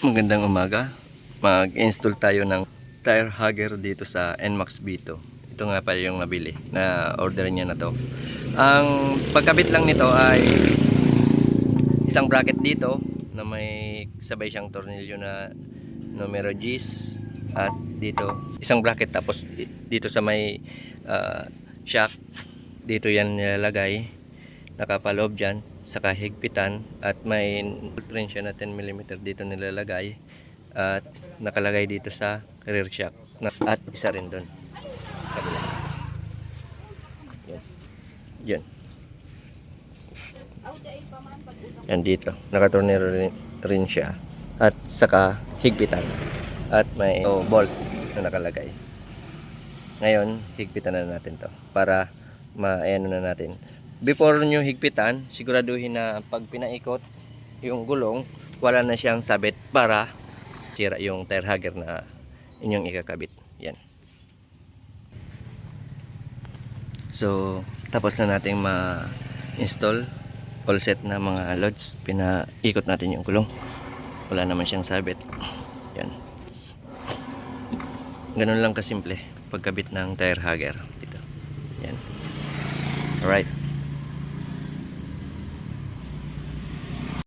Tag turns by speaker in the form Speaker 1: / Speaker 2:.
Speaker 1: Magandang umaga. Mag-install tayo ng tire hugger dito sa NMAX B2. Ito nga pala yung nabili na order niya na to. Ang pagkabit lang nito ay isang bracket dito na may sabay siyang tornilyo na numero G's at dito isang bracket tapos di- dito sa may ah, shock dito yan nilalagay nakapaloob dyan saka higpitan at may rin siya na 10mm dito nilalagay at nakalagay dito sa rear shock at isa rin doon kabila. Yan yan dito nakatornero rin, rin siya. At saka higpitan. At may oh, bolt na nakalagay. Ngayon higpitan na natin to para maano na natin before nyo higpitan siguraduhin na pag pinaikot yung gulong wala na siyang sabit para sira yung tire hugger na inyong ikakabit. Yan. So tapos na nating ma-install. All set na mga loads. Pinaikot natin yung gulong. Wala naman siyang sabit. Yan. Ganun lang kasimple pagkabit ng tire hugger. Dito. Yan. Alright